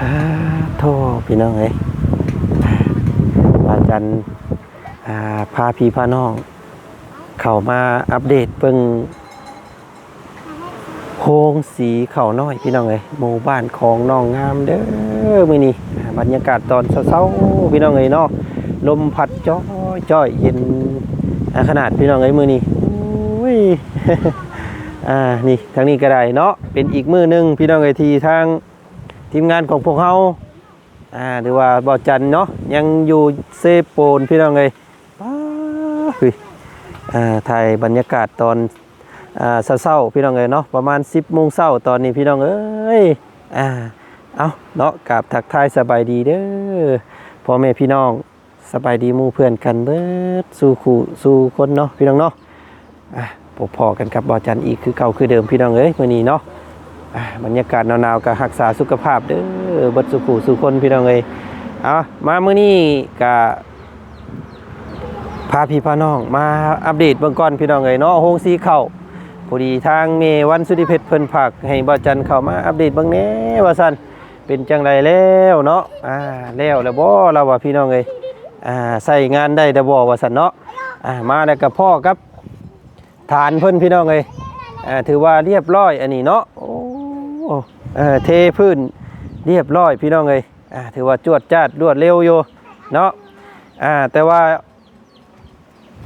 อ่าโทษพี่น้องเอ้ยอาจารย์พาพี่พาน้อง เข้ามาอัปเดตเบิ่งโฮงสีเขาน้อยพี่น้องเอ้ยหมู่บ้านของน้องงามเด้อมื้อนี้อ่บรรยากาศตอนเช้าๆพี่น้องเอ้ยเนาะ ลมพัดจ้อยจ้อยเย็นขนาดพี่น้องเอ้มือนี้อุ้ยอ่านี่ทางนี้ก็ได้เนาะเป็นอีกมือหนึ่งพี่น้องเอ้ยทีทางทีมงานของพวกเราอ่าหรือว่าบอจันเนาะยังอยู่เซโปนพี่น้องเลยป้าอ่าถ่ายบรรยากาศตอนอ่าเช้าๆพี่น้องเลยเนาะประมาณ 10โมงเช้าตอนนี้พี่น้องเอ้ยอ่าเอาเนาะกับทักทายสบายดีเด้อพ่อแม่พี่น้อง สบายดีมู่เพื่อนกันเบิดสู่คู่สู่คนเนาะพี่น้องเนาะอะพบพอกันกับบอจันอีกคือเก่าคือเดิมพี่น้องเอ้ยมื้อนี้เนาะอะบรรยากาศหนาวๆก็รักษาสุขภาพเด้อเบัดสุขุสุคนพี่น้องเอ้ยเอามามื้อนี้ก็พาพี่พาน้อง มาอัปเดตเบื้องก่อนพี่น้องเอ้ยเนาะโฮงสีเข้าพอดีทางเมวันสุธิเพชรเพิ่นผักให้บ่จันเข้ามาอัปเดตบิ่งแน่ว่าซั่นเป็นจังไดแล้วเนาะอ่าแล้วแล้วบ่เราว่าพี่น้องเอ้ย ใส่งานได้แต่บ่ว่าซั่นเนาะมาแล้วก็พ่อกับ ฐานเพิ่นพี่น้องเอ้ยถือว่าเรียบร้อยอันนี้เนาะเทพื้นเรียบร้อยพี่น้องเลยถือว่าจวดจ้าดรวดเร็วอยู่เนาะแต่ว่า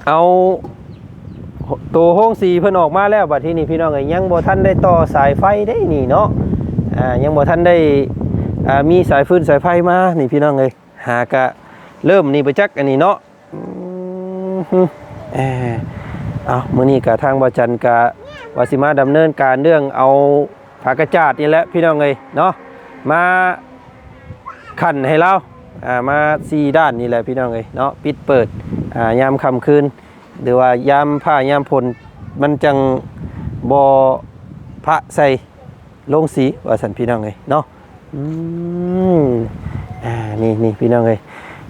เอาตัวห้องสีเพิ่นออกมาแล้วบัดที่นี่พี่น้องเอ้ยยังบ่ทันได้ต่อสายไฟได้นี่เนาะอ่ายังบ่ทันได้อ่ามีสายฟืนสายไฟมานี่พี่น้องเอ้ยหากะ เริ่มนี่ไปจักอันนี้เนาะเออเอามื้อนี้กับทางบาจันกะวาสิมาดำเนินการเรื่องเอาผากระจาดนี่แหละพี่น้องเอ้ยเนาะมาขันให้เราอ่ามาสีด้านนี่แหละพี่น้องเอ้ยเนาะปิดเปิดอ่ายามค่ำคืนหรือว่ายามผ้ายามพลมันจังบอพระใส่ลงสีว่าสันพี่น้องเอ้ยเนาะอืมอ่านี่นี่พี่น้องเอ้ย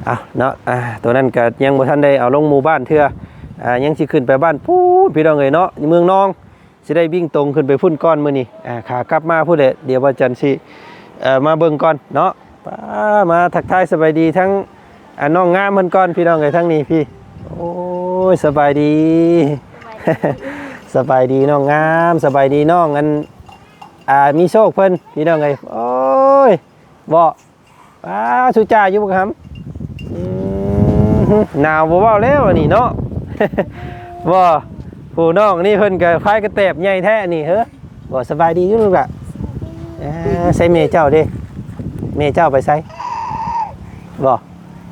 เอาเนาะอ่าตัวนั้นก็ยังบ่ทันได้เอาลงหมู่บ้านเทื่ออ่ายังสิขึ้นไปบ้านพูดพี่น้องเอ้ยเนาะเมืองน้องสิได้วิ่งตรงขึ้นไปพุ่นก้อนมื้อนี้อ่าขากลับมาพูดเลยเดี๋ยวว่าจันสิเอ่อมาเบิ่งก่อนเนาะป้ามาทักทายสบายดีทั้งอ่าน้องงามเพิ่นก่อนพี่น้องเอ้ยทั้งนี้พี่ โอ้ยสบายดี สบายดีน้องงามสบายดีน้องอันอ่ามีโชคเพิ่นพี่น้องเอ้ยโอ้ยบ่ป้าสุจ่าอยู่บ่ครับ หนาวบ่เว้าแล้วอันนี้เนาะว่าผู้น้องนี่เพิ่นก็พายกระแตบใหญ่แท้นี่เฮ้อบ่สบายดีอยู่ลูกอะอ่าใส่เมเจ้าเด้เมเจ้าไปใส่บ่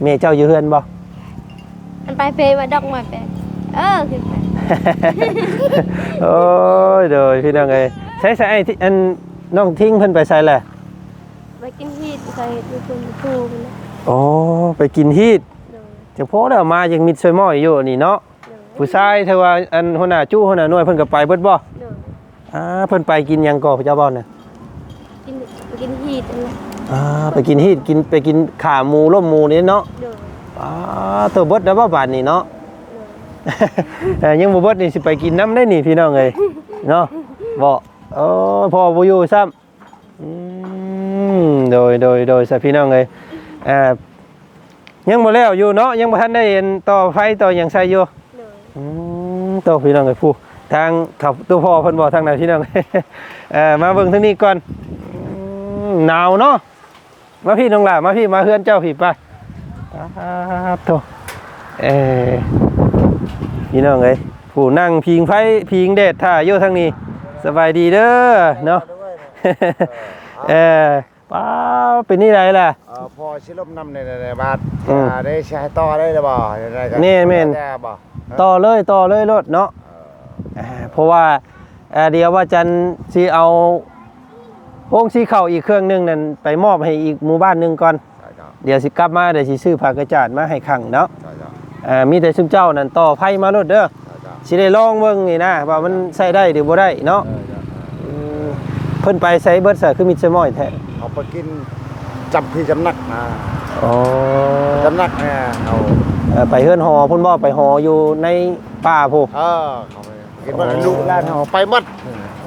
เมเจ้าอยู่เฮือนบ่มันไปเฟยมาดอกมาเฟยเออคือไปโอ้ยเด้อพี่น้องเอ้ยใส่ใส่ไอ้ที่อันน้องทิ้งเพิ่นไปใส่แหละไปกินฮีดใส่ดูคุณครูมันนะโอ้ไปกินฮีด เดี๋ยวจังพอแล้วมายังมิดซอยม้อยอยู่นี่เนาะเดี๋ยวผู้ชายเทว่าอันหัวหน้าจู้หัวหน้าหน่วยเพิ่นก็ไปเบิดบ่เดี๋ยวอ่าเพิ่นไปกินหยังก่อพระเจ้าบ่น่ะกินกินฮีดนั่นแหละอ่าไปกินฮีดกินไปกินขาหมูล้มหมูนี่เนาะเดี๋ยวอ่าตัวเบิดแล้วบ่บาดนี่เนาะเดี๋ยวเอ้ยยังบ่เบิดนี่สิไปกินน้ำได้นี่พี่น้องเอ้ยเนาะบ่โอ้ยพ่อบ่อยู่ซ้ำอืมโดยโดยโดยซะพี่น้องเอ้ยอ่า ยังบ่แล้วอยู่เนาะยังบ่ทันได้เห็นต่อไฟต่อหยังใส่อยู่เดี๋ยวอืมตัวพี่น้องเอ้ยผู้ทางขับตัวพ่อเพิ่นบ่ทางไหนพี่น้องเอ่อมาเบิ่งทางนี้ก่อนอืมหนาวเนาะมาพี่น้องหล่ะมาพี่มาเฮือนเจ้าพี่ไปครับโตเอ้พี่น้องเอ้ยผู้นั่งพิงไฟพิงแดดท่าอยู่ทางนี้ สบายดีเด้อเนาะเออ ป้าวเป็นนี่ไรล่ะ เอ่อพอชิลมนำในในบาทอืมอ่าได้ใช้ต่อได้หรือเปล่าได้กัแม่นแม่น ได้บ่ต่อเลยต่อเลยรถเนาะอ่าเพราะว่าเอ่อเดี๋ยวว่าจันสิเอาโองสีเข่าอีกเครื่องหนึงนั่นไปมอบให้อีกหมู่บ้านหนึงก่อน ใช่จ้ะเดี๋ยวสิกลับมาเดี๋ยวสิซื้อผ้ากระจาดมาให้ขังเนาะใช่จ้ะอ่ามีแต่ซุมเจ้านั่นต่อไผมารถเด้อใช่จ้ะสิได้ลองเบิ่งนี่นะว่ามันใช้ได้หรือบ่ได้เนาะเออจ้ะอืมเพิ่นไปใช้เบิดซะคือมิดซะม้อยแท้ เอาไปกินจำที่จำนักนะอ๋อจำนักเนี่ยเอาเอ่อไปเฮือนหอพุ่นบ่ไปหออยู่ในป่าพูเออเขาไปกินว่าลูกหลานเขาไปหมด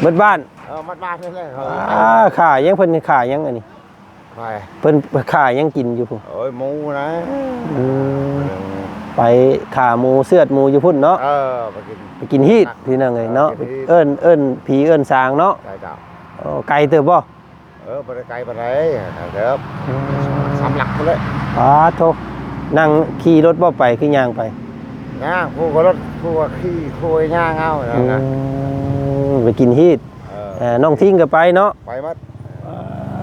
เบิดบ้านเออมัดบ้านนั่นแหละเขาอ่าขายังเพิ่นขายังอันนี้ไปเพิ่นขายังกินอยู่พุ่นโอ้ยหมูนะอืมไปขาหมูเสือดหมูอยู่พุ่นเนาะเออไปกิน ไปกินฮีดพี่น้องเอ้ยเนาะไปกินฮีทเอิ้นเอิ้นผีเอิ้นสางเนาะได้จ้าโอ้ไกลเติบบ่ เออไปไกลไปไหนเด้อสามหลักไปเลยอ๋อโทนั่งขี่รถบ่ไปคือย่างไปย่างผู้ก็รถผู้ก็ขี้ผู้ก็ย่างเอาแล้วนะอืมไปกินฮีดเออเอ่อน้องทิ้งก็ไปเนาะไปหมดอ่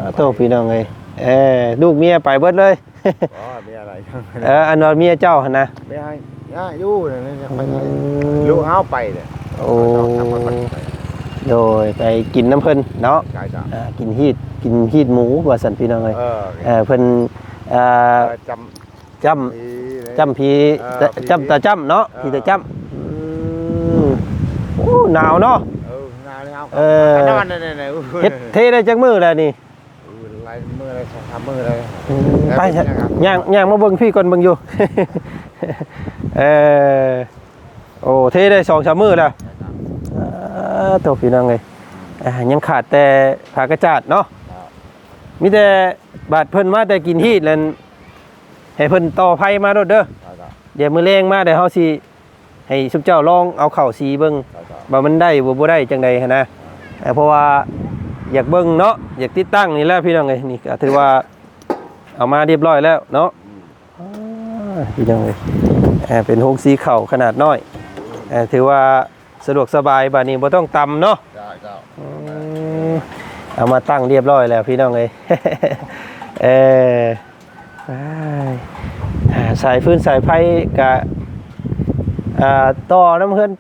าโทพี่น้องเอ้ยเออลูกเมียไปเบิดเลยอ๋อมีอะไรทั้งเอออันว่าเมียเจ้าหั่นนะไม่ให้ย่าอยู่เนี่ยนี่ไปไหนลูกเอาไปเนี่ยโอ้โดยไปกินน้ำเพิ่นเนาะใช่จ้ะอ่ากินฮีด กินฮีดหมูว่าสันพี่น้องเอ้ยเออเออเพิ่นเอ่อจจำำ จำพีเออตะผีจำตาจำเนาะเออ พีตาจำอืมโอ้หนาวเนาะ เอองานเลยเอาเออ นอนเนี่ยเนี่ยเฮ็ดเทได้จักมือแล้วนี่ลายมืออะไรสองสามมือเลยอืมแล้วไปเป็นยังไงครับ ย่างย่างมาเบิ่งพี่ก่อนเบิ่งอยู่ เออโอ้เทได้สองสามมือแล้วอ่าตัวพี่น้องเอ้ยอ่ายังขาดแต่ผากระจาดเนาะ มีแต่บาดเพิ่นมาแต่กินฮีดแล้วให้เพิ่นต่อไผมาโดดเด้อเดี๋ยวมื้อแรงมาเดี๋ยวเฮาสิให้สุเจ้าลองเอาเข้าสีเบิ่งว่ามันได้บ่บ่ได้จังใดหันนะเอ่อเพราะว่าอยากเบิ่งเนาะอยากติดตั้งนี่แหละพี่น้องเอ้ยนี่ก็ถือว่าเอามาเรียบร้อยแล้วเนาะอ่าพี่น้องเอ้ยเอ่อเป็นโฮงสีเข่าขนาดน้อยเอ่อถือว่าสะดวกสบายบัดนี้บ่ต้องตำเนาะเจ้าเจ้าอืม เอามาตั้งเรียบร้อยแล้วพี่น้องเลยเออไปอ่าสายฟื้นสายไฟกะอ่าต่อน้ำเพื่อน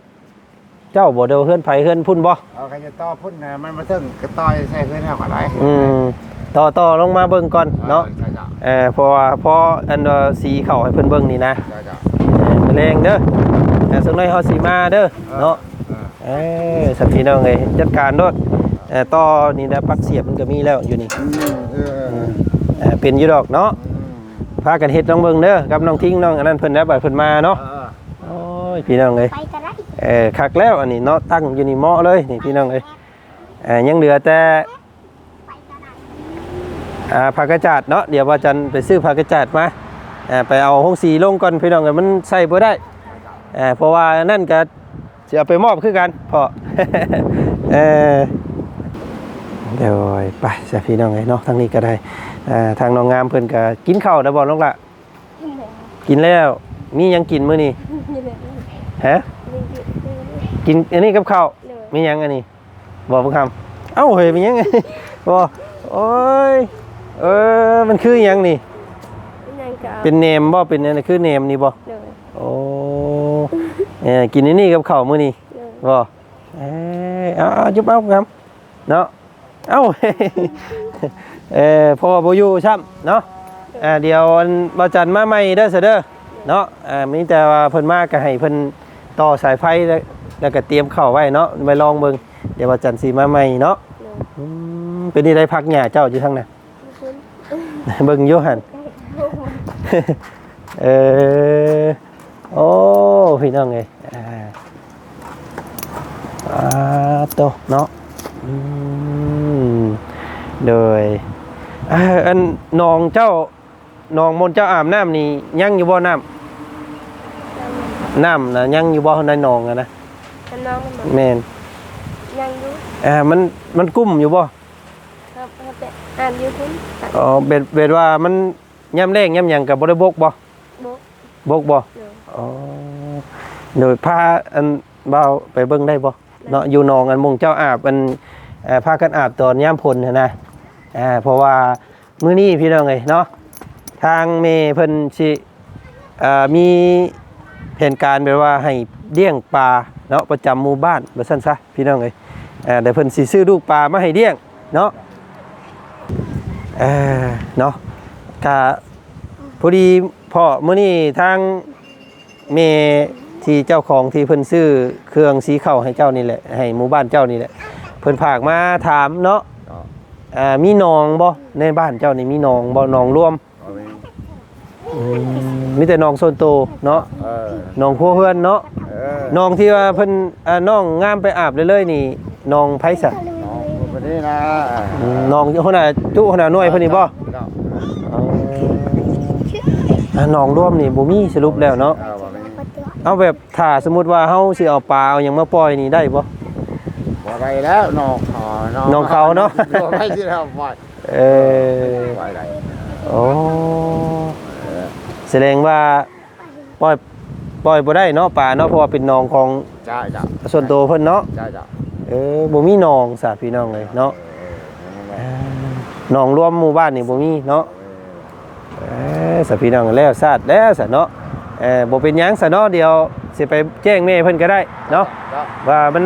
เจ้าบ่เดียวเพื่อนไฟเพื่อนพุ่นบ่เอาใครจะต่อพุ่นนะมันมาถึงกระต่อยใส่เพื่อนเอาอะไรอืมต่อต่อลงมาเบิ่งก่อนเนาะใช่จ้ะเออเพราะว่าพออันว่าสีเข้าให้เพิ่นเบิ่งนี่นะใช่จ้ะเออแรงเด้อแต่สักหน่อยเฮาสิมาเด้อเนาะเออเออสักพี่น้องเอ้ยจัดการโด้วย เออต่อนี่นะปลั๊กเสียบมันก็มีแล้วอยู่นี่อืมเออเออเอ่อเป็นอยู่ดอกเนาะอืมพากันเฮ็ดน้องเบิ่งเด้อกับน้องทิ้งน้องอันนั้นเพิ่นได้บ่เพิ่นมาเนาะเออโอ้ยพี่น้องเอ้ยไปกันได้เออคักแล้วอันนี้เนาะตั้งอยู่นี่เหมาะเลยนี่พี่น้องเอ้ยเอ่อยังเหลือแต่อ่าผักกระจาดเนาะเดี๋ยวว่าจันไปซื้อผักกระจาดมาเอ่อไปเอาห้องสีลงก่อนพี่น้องเอ้ยมันใส่บ่ได้เอ่อเพราะว่านั่นก็สิเอาไปมอบคือกันพอ เออ เดี๋ยวไปจ้ะพี่น้องเอ้ยเนาะทางนี้ก็ได้อ่าทางน้องงามเพิ่นก็กินข้าวแล้วบ่น้องละกินแล้วมีหยังกินมื้อนี้ฮะกินอันนี้กับข้าวมีหยังอันนี้บอกเพิ่งคำเอ้าเฮ้ยมีหยังบอกโอ้ยเออมันคือหยังนี่ยังก็เป็นเนมบ่เป็นอันนี้คือเนมนี่บ่เลยโอ้เออกินอันนี้กับข้าวมื้อนี้เลยบ่เอ้ยเอาเอาจุ๊บเอาครับเนาะ เอ้าเออเพอบ่อยู่ซ้ำเนาะอ่าเดี๋ยวอันบ่จันมาใหม่เด้อเสยเด้อเนาะอ่ามีแต่ว่าเพิ่นมาก็ให้เพิ่นต่อสายไฟแล้วแล้วก็เตรียมเข้าไว้เนาะไปลองเบิ่งเดี๋ยวบ่จันสิมาใหม่เนาะเลยอืมเป็นนี่ได้พักหญ้าเจ้าอยู่ทางนั้นเบิ่งอยู่หั่น เออโอ้พี่น้องเอ้ยอ่าอ่าโตเนาะอืม โดยอ่าอันน้องเจ้าน้องมนต์เจ้าอาบน้ำนี่ยังอยู่บ่น้ำน้ำนะยังอยู่บ่ในหนองอะนะน้องมันบอกแม่นยังอยู่อ่ามันมันกุ้มอยู่บ่ครับครับแต่อ่านอยู่คุณอ๋อเบ็ดเบ็ดว่ามันย่ำแรงย่ำหยังกับบ่ได้บกบ่บุ๊กบกบ่เลยอ๋อโดยพาอันเบาไปเบิ่งได้บ่เนาะอยู่หนองอันมุงเจ้าอาบอันเอ่อพากันอาบตอนยามพลน่ะนะ อ่าเพราะว่ามื้อนี้พี่น้องเอ้ยเนาะทางเมเพิ่นสิเอ่อมีแผนการแบบว่าให้เลี้ยงปลาเนาะประจำหมู่บ้านว่าซั่นซะพี่น้องเอ้ยอ่าเดี๋ยวเพิ่นสิซื้อลูกปลามาให้เลี้ยงเนาะเออเนาะก็พอดีพ่อมื้อนี้ทางเมที่เจ้าของที่เพิ่นซื้อเครื่องสีเข้าให้เจ้านี่แหละให้หมู่บ้านเจ้านี่แหละเพิ่นผากมาถามเนาะ อ่ามีหนองบ่ในบ้านเจ้านี่มีหนองบ่หนองรวมเอาไปอืมมีแต่น้องโซนโตเนาะเออน้องพัวเพื่อนเนาะเออน้องที่ว่าเพิ่นอ่าน้องงามไปอาบเรื่อยๆนี่น้องไผซะน้องคนนี้นะอืมน้องหัวหน้าจุหัวหน้าหน่วยเพิ่นนี่บ่เนาะอ่าน้องร่วมนี่บ่มีสรุปแล้วเนาะเออว่าไม่เอาแบบถ้าสมมุติว่าเฮาสิเอาปลาเอาหยังมาปล่อยนี่ได้บ่ บ่ได้แล้วน้องอ๋อน้องน้องเขาเนาะบ่ได้สิแล้วปล่อยเออปล่อยได้โอ้แสดงว่าปล่อยปล่อยบ่ได้เนาะปลาเนาะเพราะว่าเป็นน้องของจ้าจ้าส่วนตัวเพิ่นเนาะจ้าจ้าเออบ่มีน้องสาพี่น้องเลยเนาะเออเออน้องรวมหมู่บ้านนี่บ่มีเนาะเออสาพี่น้องแล้วซาดแล้วซะเนาะเออบ่เป็นหยังซะเนาะเดี๋ยว สิไปแจ้งแม่เพิ่นก็ได้เนาะจ้าว่ามัน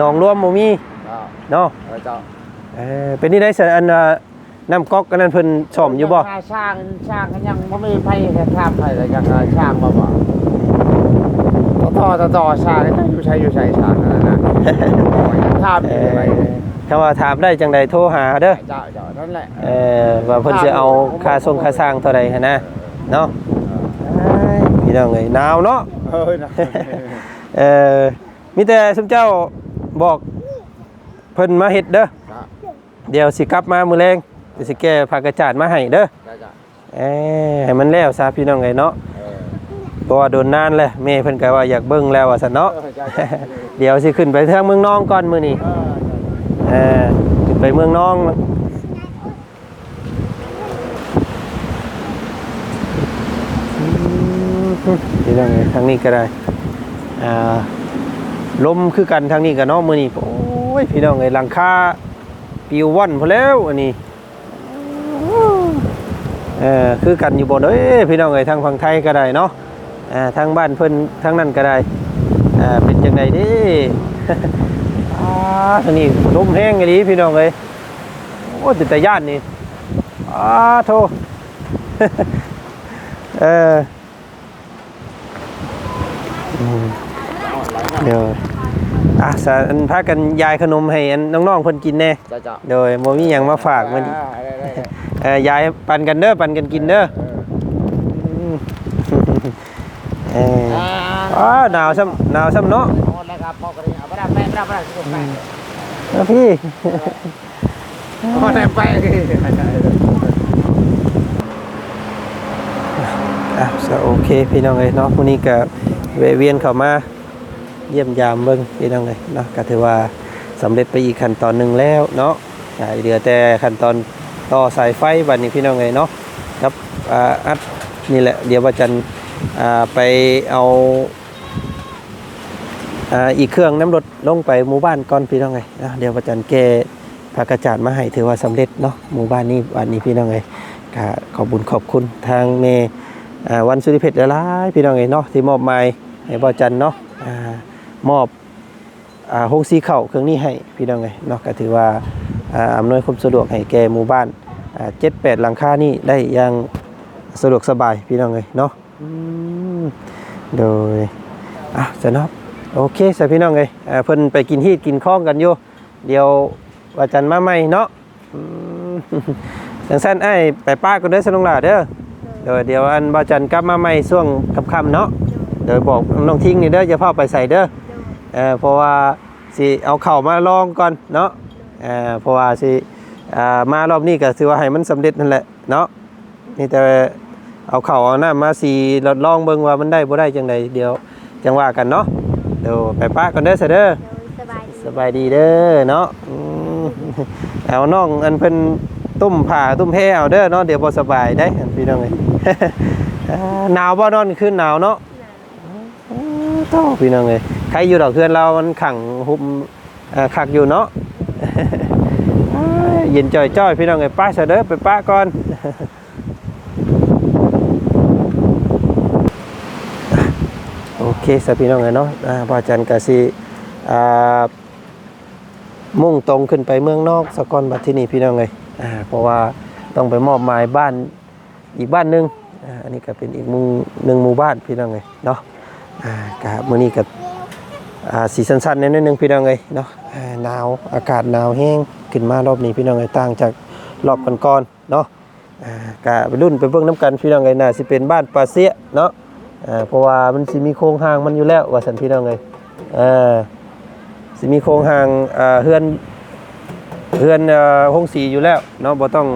น้องรวมบ่มีจ้าเนาะเออจ้าเออเป็นนี่ได้ซะอันน่ะน้ำก๊อกอันนั้นเพิ่นซ่อมอยู่บ่ช่างช่างก็ยังบ่มีไผแค่ทำไผแล้วยังช่างบ่บ่ต่อต่อต่อช่างก็อยู่ใช้อยู่ใช้ช่างนั่นน่ะทำเออยู่ไปอถ้าว่าถามได้จังใดโทรหาเด้อจ้าจ้านั่นแหละเออว่าเพิ่นสิเอาค่าส่งค่าสร้างเท่าใดหันนะเนาะอ้ายพี่น้องเอ้ยหนาวเนาะ เออนะเออมีแต่สมเจ้าบอกเพิ่นมาเฮ็ดเด้อจ้าเดี๋ยวสิกลับมามื้อแรงเดี๋ยวสิแก้ผ้ากระจาดมาให้เด้อจ้าจ้าเอ้ยให้มันแล้วซะพี่น้องเอ้ยเนาะเออเพราะว่าโดนนานแล้วแม่เพิ่นก็ว่าอยากเบิ่งแล้วว่าซั่นเนาะเออจ้าจ้าเดี๋ยวสิขึ้นไปทางเมืองนองก่อนมื้อนี้เออเออขึ้นไปเมืองนอง นี่ยังไงทางนี้ก็ได้อ่าลมคือกันทางนี้กับน้องมือนี่โอ้ยพี่น้องไอ้ยหลังคาปิวว่อนพอแล้วอันนี้เออคือกันอยู่บนเอ้ยพี่น้องไอ้ยทางฝั่งไทยก็ได้เนาะอ่าทางบ้านเพิ่นทางนั้นก็ได้อ่าเป็นจังไดเดิอ่าทางนี้ลมแห้งไอ้ดีพี่น้องเอ้ยโอ้ติดแต่ย่านนี่อ้าโทเอออืม เดี๋ยวอะสาอันพากันยายขนมให้อันน้องๆเพิ่นกินแน่จ้าจ้าโดยบ่มีหยังมาฝากมันได้ได้ได้เอ่อยายปันกันเด้อปันกันกินเด้อมเอออ้าวหนาวซ้ำหนาวซ้ำเนาะหมดแล้วครับพอกระดิ่งเอาไปได้แม่ไปได้ไปได้สุดแม่แล้วพี่พอได้ไปอะก็โอเคพี่น้องเอ้ยเนาะวันนี้ก็ แวเวียนเข้ามาเยี่ยมยามเบิ่งพี่น้องเอ้ยเนาะก็ถือว่าสำเร็จไปอีกขั้นตอนหนึ่งแล้วเนาะเหลือแต่ขั้นตอนต่อสายไฟบัดนี้พี่น้องเอ้ยเนาะครับอัดนี่แหละเดี๋ยวว่าจันไปเอาอีกเครื่องน้ำรถลงไปหมู่บ้านก่อนพี่น้องเอ้ยอะเดี๋ยวว่าจันแกพากระจาดมาให้ถือว่าสำเร็จเนาะหมู่บ้านนี้วันนี้พี่น้องเอ้ยก็ขอบคุญขอบคุณทางเมวันสุริเพชรหลายพี่น้องเอ้ยเนาะที่มอบหมาย ให้บ่จันเนาะอ่ามอบอ่าโฮงสีเข่าเครื่องนี้ให้พี่น้องเอ้ยเนาะก็ถือว่าอำนวยความสะดวกให้แก่หมู่บ้านอ่า7 8หลังคานี่ได้อย่างสะดวกสบายพี่น้องเอ้ยเนาะโดยอะจะเนาะโอเคสพี่น้องเอ้ยเพิ่นไปกินฮีดกินข้องกันอยู่เดี๋ยวว่าจันมาใหม่เนาะอืมจังซั่นไอ้ไปป้ากันเด้อสนองหลาเด้อเดี๋ยวเดี๋ยวอันบาจันกลับมาใหม่ช่วงค่ำๆเนาะ เดี๋ยวบอกน้องทิ้งนี่เด้อจะพาไปใส่เด้อเออเพราะว่าสิเอาเข่ามาลองก่อนเนาะเออเพราะว่าสิอ่ามารอบนี้ก็ถือว่าให้มันสำเร็จนั่นแหละเนาะนี่แต่เอาเข่าเอาหน้ามาสีลองเบิ่งว่ามันได้บ่ได้จังใดเดี๋ยวจังว่ากันเนาะเดี๋ยวไปป้ากันเด้อเสยเด้อสบายดีสบายดีเด้อเนาะอืมเอาน้องอันเพิ่นตุ้มผ่าตุ้มแพ้เอาเด้อเนาะเดี๋ยวบ่สบายได้อันพี่น้องเอ้ยอ่าหนาวบ่นอนขึ้นหนาวเนาะ อืมโตพี่น้องเอ้ยใครอยู่ดอกเพื่อนเรามันขังหุบเอ่อคักอยู่เนาะอ้ายเย็นจ่อยๆพี่น้องเอ้ยป้าเสยเด้อไปป้าก่อนโอเคสพี่น้องเอ้ยเนาะอ่าพระอาจารย์ก็สิอ่ามุ่งตรงขึ้นไปเมืองนอกสกอนบัดที่นี่พี่น้องเลยอ่าเพราะว่าต้องไปมอบหมายบ้านอีกบ้านหนึงอ่าอันนี้ก็เป็นอีกหมุงหนึ่งหมู่บ้านพี่น้องเลยเนาะ อ่ากะมื้อนี้กับอ่าสีสันๆนิดนึงพี่น้องเลยเนาะอ่าหนาวอากาศหนาวแห้งขึ้นมารอบนี้พี่น้องเลยต่างจากรอบก่อนๆเนาะอ่ากะไปรุ่นไปเบิ่งน้ำกันพี่น้องเอ้ยน่าสิเป็นบ้านปลาเสียเนาะอ่าเพราะว่ามันสิมีโครงหางมันอยู่แล้วว่าซั่นพี่น้องเอ้ยอ่าสิมีโครงหางอ่าเฮือนเฮือนเอ่องสีอยู่แล้วเนาะบ่ต้อง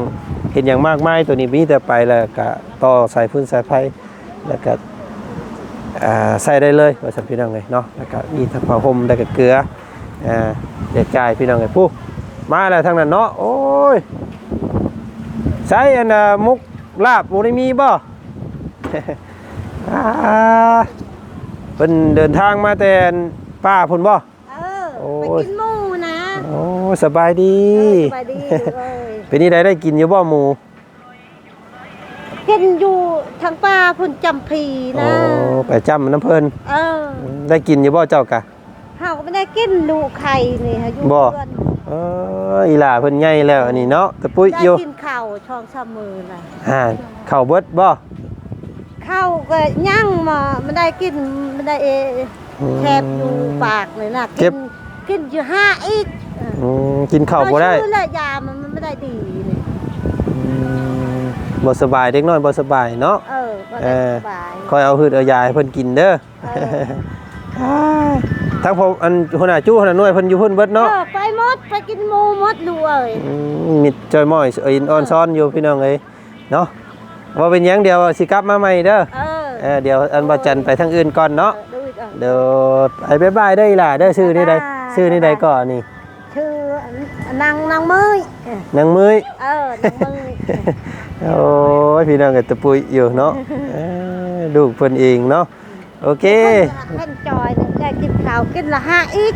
เห็นอย่างมากมายตัวนี้มีแต่ไปแล้วก็ต่อสายพื้นสายไฟแล้วก็ ใส่ได้เลยว่าซั่นพี่น้องเอ้ยเนาะแล้วก็มีทั้งผ้าห่มแล้วก็เกลืออ่าแจกจ่ายพี่น้องเอ้ยผู้มาแล้วทางนั้นเนาะโอ้ยใช้อันน่ะมุกลาบบ่ได้มีบ่อ่าเพิ่นเดินทางมาแต่ป้าพุ่นบ่เออโอ้ไปยกินหมูนะโอ้สบายดีเออสบายดีเลยเป็นนี่ได้ได้กินอยู่บ่หมู กินอยู่ทางป่าพุ่นจำพีโอ้นะไปจ้ำน้ำเพิ่นเออได้กินอยู่บ่เจ้ากะ เฮาก็ไม่ได้กินลูกไข่นี่ฮะอยู่บ่เพื่อนเอออีหล่าเพิ่นใหญ่แล้วอันนี้เนาะตะปุ้ยได้อยู่กินข้าวช่องสามมือน่ะอ่าข้าวเบิดบ่ข้าวก็ย่างมาไม่ได้กินไม่ได้เออืม แคบอยู่ปากเลยนะเก็กิบนกินอยู่ห้าอีกอืมกินข้าวบ่ได้เอชื่อและยามันมันไม่ได้ดีนี่อืม บ่สบายเด็กน้อยบ่สบายเนาะเออบ่เอได้อสบายคอยเอาหืดเอายาให้เพิ่นกินเด้อเออทั้งผมอันหัวหน้าจู้หัวหน้าหน่วยเพิ่นอยู่เพิ่นเบิดเนาะเออไปหมดไปกินหมูหมดลูกเอ้ยมมิดจอยม้อยเอินออนซ้อนอยู่พี่น้องเอ้ยเนาะว่าเป็นหยังเดียวสิกลับมาใหม่เด้อเออเออเดี๋ยวอันบ่จันไปทางอื่นก่อนเนาะเออดูอีกเออเดี๋ยวไปบ๊ายบายเด้ออีหล่าเด้อชื่อนี่ใดบ๊ายบายชื่อนี่ใดก่อนนี่ชื่ออันนางนางมือยเออนางมื้ยเออนางมือย โอ้ยพี่น้องก็ตะปุยอยู่เนาะเออลูกเพิ่นเองเนาะโอเค เพิ่นจอยเนี่ยได้กินข้าวกินละห้าอีก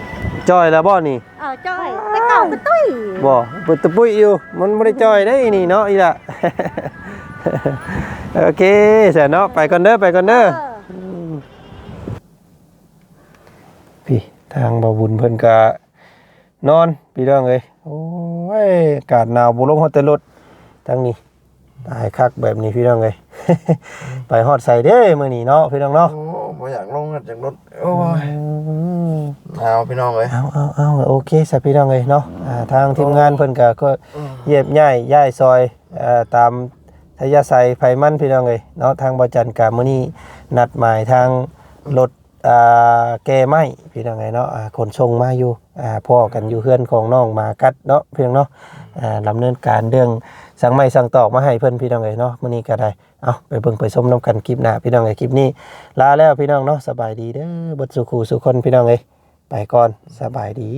จอยแล้วบ่นี่เออจอยแต่เก่าก็ตุ้ยบ่เปิดตะปุยอยู่ มันบ่ได้จอยได้นี่เนาะอีหล่ะ โอเคเสร็จเนาะไปก่อนเด้อไปก่อนเด้อเออพี่ทางบาบุญเพิ่นก็นอน พี่น้องเอ้ยโอ้ยอากาศหนาวบ่ลงฮอดแต่รถ ทางนี้ตายคักแบบนี้พี่น้องเอ้ยไปฮอดใส่เด้มื้อนี้เนาะพี่น้องเนาะโอ้บ่อยากลงจากรถโอ้ยหนาวพี่น้องเอ้ยเอาเอาเอาโอเคสพี่น้องเอ้ยเนาะอ่าทางทีมงานเพิ่นก็ก็เยียบย้ายย้ายซอยอ่าตามทยาศัยไผมันพี่น้องเอ้ยเนาะทางบ่จันกะมื้อนี้นัดหมายทางรถอ่าแก้ไม้พี่น้องเอ้ยเนาะอ่าขนส่งมาอยู่อ่าพ่อกันอยู่เฮือนของน้องหมากัดเนาะพี่น้องเนาะอ่าดำเนินการเรื่อง สั่งไม้สั่งตอกมาให้เพื่อนพี่น้องเลยเนาะมื้อนี้ก็ได้เอาไปเบิ่งไปชมนํกันคลิปหน้าพี่น้องเลยคลิปนี้ลาแล้วพี่น้องเนาะสบายดีเด้อเบดสุขูสุคนพี่น้องเอ้ยไปก่อนสบายดี